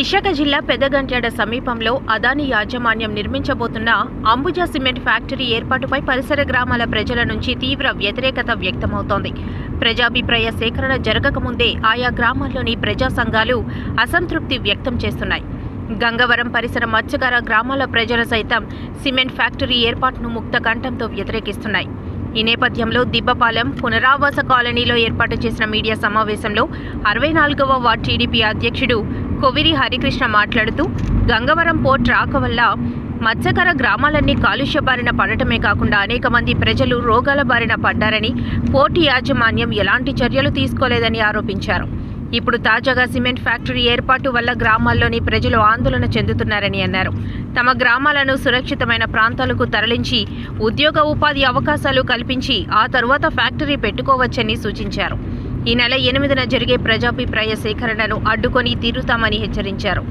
విశాఖ జిల్లా పెదగంట్యాడ సమీపంలో అదాని యాజమాన్యం నిర్మించబోతున్న అంబుజా సిమెంట్ ఫ్యాక్టరీ ఏర్పాటుపై పరిసర గ్రామాల ప్రజల నుంచి తీవ్ర వ్యతిరేకత వ్యక్తమవుతోంది. ప్రజాభిప్రాయ సేకరణ జరగకముందే ఆయా గ్రామాల్లోని ప్రజా సంఘాలు అసంతృప్తి వ్యక్తం చేస్తున్నాయి. గంగవరం పరిసర మత్స్యకార గ్రామాల ప్రజలు సైతం సిమెంట్ ఫ్యాక్టరీ ఏర్పాటును ముక్త కంఠంతో వ్యతిరేకిస్తున్నాయి. ఈ నేపథ్యంలో దిబ్బపాలెం పునరావాస కాలనీలో ఏర్పాటు చేసిన మీడియా సమావేశంలో అరవై నాలుగవ వార్డ్ టీడీపీ అధ్యక్షుడు కొవిరి హరికృష్ణ మాట్లాడుతూ గంగవరం పోర్ట్ రాక వల్ల మత్స్యకర గ్రామాలన్నీ కాలుష్య బారిన పడటమే కాకుండా అనేక మంది ప్రజలు రోగాల బారిన పడ్డారని పోర్టు యాజమాన్యం ఎలాంటి చర్యలు తీసుకోలేదని ఆరోపించారు. ఇప్పుడు తాజాగా సిమెంట్ ఫ్యాక్టరీ ఏర్పాటు వల్ల గ్రామాల్లోని ప్రజలు ఆందోళన చెందుతున్నారని అన్నారు. తమ గ్రామాలను సురక్షితమైన ప్రాంతాలకు తరలించి ఉద్యోగ ఉపాధి అవకాశాలు కల్పించి ఆ తరువాత ఫ్యాక్టరీ పెట్టుకోవచ్చని సూచించారు. ఈ నెల ఎనిమిదిన జరిగే ప్రజాభిప్రాయ సేకరణను అడ్డుకొని తీరుతామని హెచ్చరించారు.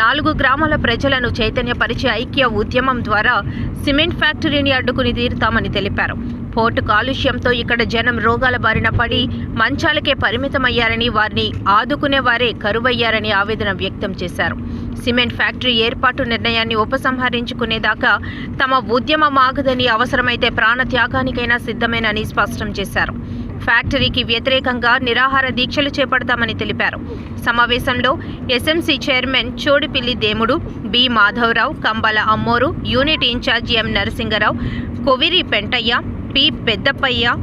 నాలుగు గ్రామాల ప్రజలను చైతన్యపరిచే ఐక్య ఉద్యమం ద్వారా సిమెంట్ ఫ్యాక్టరీని అడ్డుకుని తీరుతామని తెలిపారు. పోర్టు కాలుష్యంతో ఇక్కడ జనం రోగాల బారిన పడి మంచాలకే పరిమితమయ్యారని వారిని ఆదుకునే వారే కరువయ్యారని ఆవేదన వ్యక్తం చేశారు. సిమెంట్ ఫ్యాక్టరీ ఏర్పాటు నిర్ణయాన్ని ఉపసంహరించుకునేదాకా తమ ఉద్యమం ఆగదని అవసరమైతే ప్రాణ త్యాగానికైనా సిద్ధమేనని స్పష్టం చేశారు. ఫ్యాక్టరీకి వ్యతిరేకంగా నిరాహార దీక్షలు చేపడతామని తెలిపారు. సమావేశంలో SMC chairman Chodipilli Demudu B Madhavarao Kambala Ammoru unit incharge M Narasingarao Koviri Pentayya P Peddappayya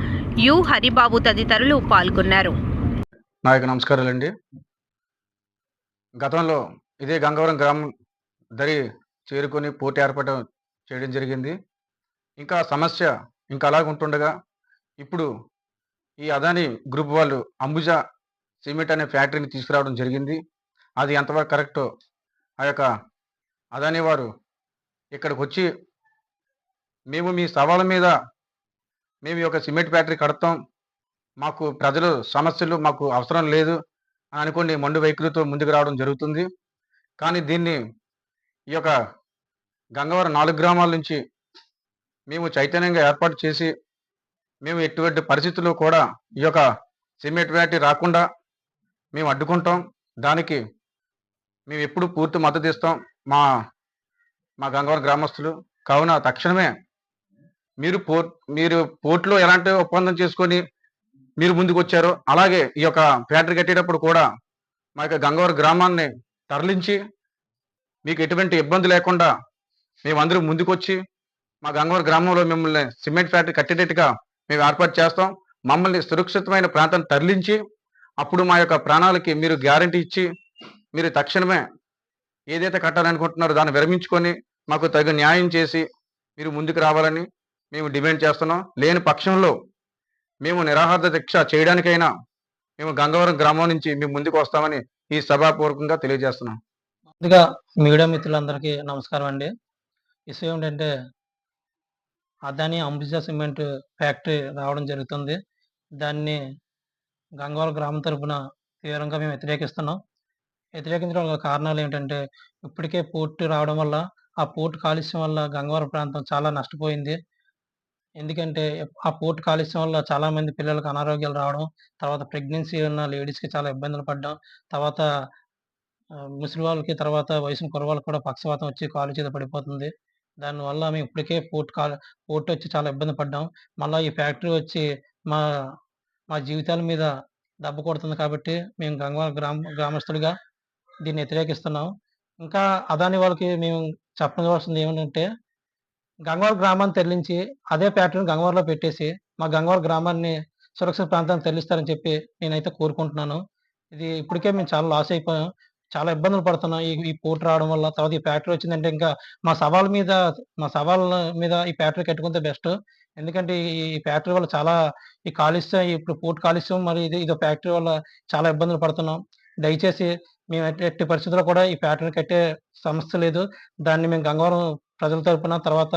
U Haribabu తదితరులు పాల్గొన్నారు. నాయకు నమస్కారాలండి. గతంలో ఇదే గంగవరం గ్రామం దరి చేరుకొని పోటీ ఏర్పాటు చేయడం జరిగింది. ఇంకా సమస్య ఇంకా అలాగ ఉంటుండగా ఇప్పుడు ఈ అదాని గ్రూప్ వాళ్ళు అంబుజా సిమెంట్ అనే ఫ్యాక్టరీని తీసుకురావడం జరిగింది. అది ఎంతవరకు కరెక్టో ఆ యొక్క అదాని వారు ఇక్కడికి వచ్చి మేము మీ సవాళ్ళ మీద మేము ఈ యొక్క సిమెంట్ ఫ్యాక్టరీ కడతాం. మాకు ప్రజలు సమస్యలు మాకు అవసరం లేదు అని అనుకోండి మండు వైఖరితో ముందుకు రావడం జరుగుతుంది. కానీ దీన్ని ఈ యొక్క గంగవరం నాలుగు గ్రామాల నుంచి మేము చైతన్యంగా ఏర్పాటు చేసి మేము ఎటువంటి పరిస్థితుల్లో కూడా ఈ యొక్క సిమెంట్ ఫ్యాక్టరీ రాకుండా మేము అడ్డుకుంటాం. దానికి మేము ఎప్పుడు పూర్తి మద్దతు ఇస్తాం. మా మా గంగవరం గ్రామస్తులు. కావున తక్షణమే మీరు పోర్ట్ మీరు పోర్టులో ఎలాంటి ఒప్పందం చేసుకొని మీరు ముందుకు వచ్చారు అలాగే ఈ యొక్క ఫ్యాక్టరీ కట్టేటప్పుడు కూడా మా యొక్క గంగవరం గ్రామాన్ని తరలించి మీకు ఎటువంటి ఇబ్బంది లేకుండా మేమందరూ ముందుకొచ్చి మా గంగవరం గ్రామంలో మిమ్మల్ని సిమెంట్ ఫ్యాక్టరీ కట్టేటట్టుగా మేము ఏర్పాటు చేస్తాం. మమ్మల్ని సురక్షితమైన ప్రాంతాన్ని తరలించి అప్పుడు మా యొక్క ప్రాణాలకి మీరు గ్యారంటీ ఇచ్చి మీరు తక్షణమే ఏదైతే కట్టాలనుకుంటున్నారో దాన్ని విరమించుకొని మాకు తగు న్యాయం చేసి మీరు ముందుకు రావాలని మేము డిమాండ్ చేస్తున్నాం. లేని పక్షంలో మేము నిరాహార దీక్ష చేయడానికైనా మేము గంగవరం గ్రామం నుంచి మేము ముందుకు వస్తామని ఈ సభాపూర్వకంగా తెలియజేస్తున్నాం. ముందుగా మీడియా మిత్రులందరికీ నమస్కారం అండి. విషయం ఏంటంటే అదాని అంబుజా సిమెంట్ ఫ్యాక్టరీ రావడం జరుగుతుంది. దాన్ని గంగవాల గ్రామం తరపున తీవ్రంగా మేము వ్యతిరేకిస్తున్నాం. వ్యతిరేకించడం కారణాలు ఏంటంటే ఇప్పటికే పోర్టు రావడం వల్ల ఆ పోర్టు కాలుష్యం వల్ల గంగవరం ప్రాంతం చాలా నష్టపోయింది. ఎందుకంటే ఆ పోర్టు కాలుష్యం వల్ల చాలా మంది పిల్లలకు అనారోగ్యాలు రావడం తర్వాత ప్రెగ్నెన్సీ ఉన్న లేడీస్కి చాలా ఇబ్బందులు పడడం తర్వాత ముసలి వాళ్ళకి తర్వాత వయసు కుర్రవాళ్ళకి కూడా పక్షవాతం వచ్చి కాలు చేత పడిపోతుంది. దానివల్ల మేము ఇప్పటికే పోర్ట్ కాల్ పోర్ట్ వచ్చి చాలా ఇబ్బంది పడ్డాం. మళ్ళీ ఈ ఫ్యాక్టరీ వచ్చి మా మా జీవితాల మీద దెబ్బ కొడుతుంది కాబట్టి మేము గంగవాల గ్రామ గ్రామస్తులుగా దీన్ని వ్యతిరేకిస్తున్నాం. ఇంకా అదాని వాళ్ళకి మేము చెప్పవలసింది ఏమిటంటే గంగవాల గ్రామాన్ని తరలించి అదే ఫ్యాక్టరీని గంగవారిలో పెట్టేసి మా గంగవాల గ్రామాన్ని సురక్షిత ప్రాంతానికి తరలిస్తారని చెప్పి నేనైతే కోరుకుంటున్నాను. ఇది ఇప్పటికే మేము చాలా లాస్ అయిపోయాం. చాలా ఇబ్బందులు పడుతున్నాం ఈ ఈ పోర్ట్ రావడం వల్ల తర్వాత ఈ ఫ్యాక్టరీ వచ్చిందంటే ఇంకా మా సవాల్ మీద మా సవాల్ మీద ఈ ఫ్యాక్టరీ కట్టుకుంటే బెస్ట్. ఎందుకంటే ఈ ఫ్యాక్టరీ వల్ల చాలా ఈ కాలుష్యం ఇప్పుడు పోర్ట్ కాలుష్యం మరి ఇది ఇదో ఫ్యాక్టరీ వల్ల చాలా ఇబ్బందులు పడుతున్నాం. దయచేసి మేము ఎట్టి పరిస్థితుల్లో కూడా ఈ ఫ్యాక్టరీ కట్టే సమస్య లేదు. దాన్ని మేము గంగవరం ప్రజల తరపున తర్వాత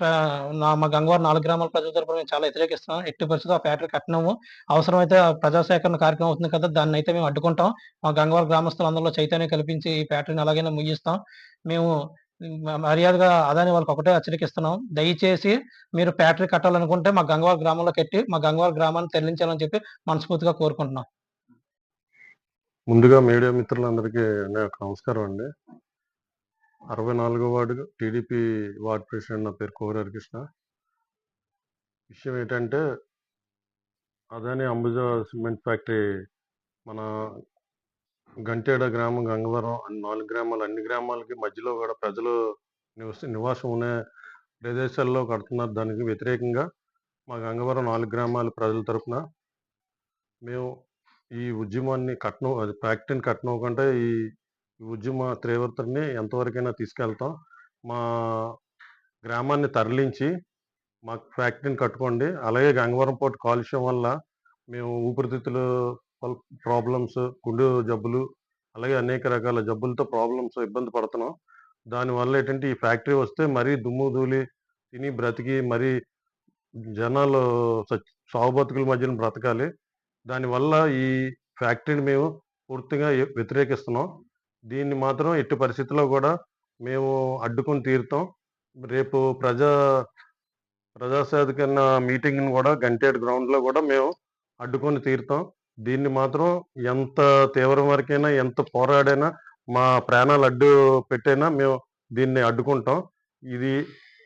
మా గంగవరం నాలుగు గ్రామాల ప్రజల తరపున మేము చాలా వ్యతిరేకిస్తున్నాం. ఎట్టి పరిస్థితుల్లో ఆ ఫ్యాక్టరీ కట్టినాము. అవసరమైతే ప్రజాసేకరణ ప్రజా సేకరణ కార్యక్రమం అవుతుంది కదా దాన్ని అయితే మేము అడ్డుకుంటాం. మా గంగవరం గ్రామస్తులందరిలో చైతన్యం కల్పించి ఈ ఫ్యాక్టరీని అలాగైనా ముగిస్తాం. మేము మర్యాదగా అదాని వాళ్ళకి ఒకటే హెచ్చరికిస్తున్నాం. దయచేసి మీరు ఫ్యాక్టరీ కట్టాలనుకుంటే మా గంగవారి గ్రామంలో కట్టి మా గంగవారి గ్రామాన్ని తరలించాలని చెప్పి మనస్ఫూర్తిగా కోరుకుంటున్నాం. ముందుగా మీడియా మిత్రులందరికీ నమస్కారం అండి. అరవై నాలుగో వార్డు టీడీపీ వార్డ్ ప్రెసిడెంట్ నా పేరు కోవూరు హరికృష్ణ. విషయం ఏంటంటే అదాని అంబుజా సిమెంట్ ఫ్యాక్టరీ మన గంటేడ గ్రామం గంగవరం అన్ని నాలుగు గ్రామాలు అన్ని గ్రామాలకి మధ్యలో కూడా ప్రజలు నివస నివాసం ఉన్న ప్రదేశాల్లో కడుతున్నారు. దానికి వ్యతిరేకంగా మా గంగవరం నాలుగు గ్రామాల ప్రజల తరపున మేము ఈ ఉద్యమాన్ని కట్నం అది ఫ్యాక్టరీని కట్టనివ్వకుండా కంటే ఈ ఉద్యమ తీవ్రతని ఎంతవరకైనా తీసుకెళ్తాం. మా గ్రామాన్ని తరలించి మా ఫ్యాక్టరీని కట్టుకోండి. అలాగే గంగవరం పోర్టు కాలుష్యం వల్ల మేము ఊపిరితిత్తులు ప్రాబ్లమ్స్ గుండె జబ్బులు అలాగే అనేక రకాల జబ్బులతో ప్రాబ్లమ్స్ ఇబ్బంది పడుతున్నాం. దానివల్ల ఏంటంటే ఈ ఫ్యాక్టరీ వస్తే మరీ దుమ్ము ధూళి తిని బ్రతికి మరీ జనాలు సచ్- బతుకుల మధ్యన బ్రతకాలి. దానివల్ల ఈ ఫ్యాక్టరీని మేము పూర్తిగా వ్యతిరేకిస్తున్నాం. దీన్ని మాత్రం ఎట్టి పరిస్థితుల్లో కూడా మేము అడ్డుకొని తీరుతాం. రేపు ప్రజా ప్రజాసేవకన్న మీటింగ్ని కూడా గంటేడు గ్రౌండ్లో కూడా మేము అడ్డుకొని తీరుతాం. దీన్ని మాత్రం ఎంత తీవ్రం వరకైనా ఎంత పోరాడైనా మా ప్రాణాలు అడ్డు పెట్టైనా మేము దీన్ని అడ్డుకుంటాం. ఇది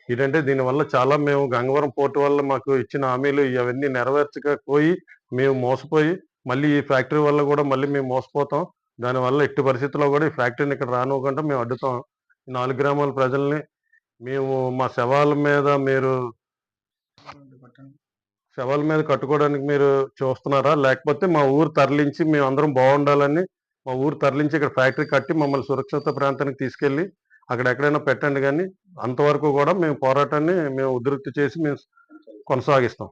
ఏంటంటే దీనివల్ల చాలా మేము గంగవరం పోర్టు వల్ల మాకు ఇచ్చిన హామీలు ఇవన్నీ నెరవేర్చకపోయి మేము మోసపోయి మళ్ళీ ఈ ఫ్యాక్టరీ వల్ల కూడా మళ్ళీ మేము మోసపోతాం. దానివల్ల ఎట్టి పరిస్థితుల్లో కూడా ఈ ఫ్యాక్టరీని ఇక్కడ రానివ్వకుండా మేము అడ్డుతాం. నాలుగు గ్రామాల ప్రజల్ని మేము మా శవాల మీద మీరు శవాల మీద కట్టుకోవడానికి మీరు చూస్తున్నారా? లేకపోతే మా ఊరు తరలించి మేము అందరం బాగుండాలని మా ఊరు తరలించి ఇక్కడ ఫ్యాక్టరీ కట్టి మమ్మల్ని సురక్షిత ప్రాంతానికి తీసుకెళ్ళి అక్కడ ఎక్కడైనా పెట్టండి కానీ అంతవరకు కూడా మేము పోరాటాన్ని మేము ఉధృతి చేసి మేము కొనసాగిస్తాం.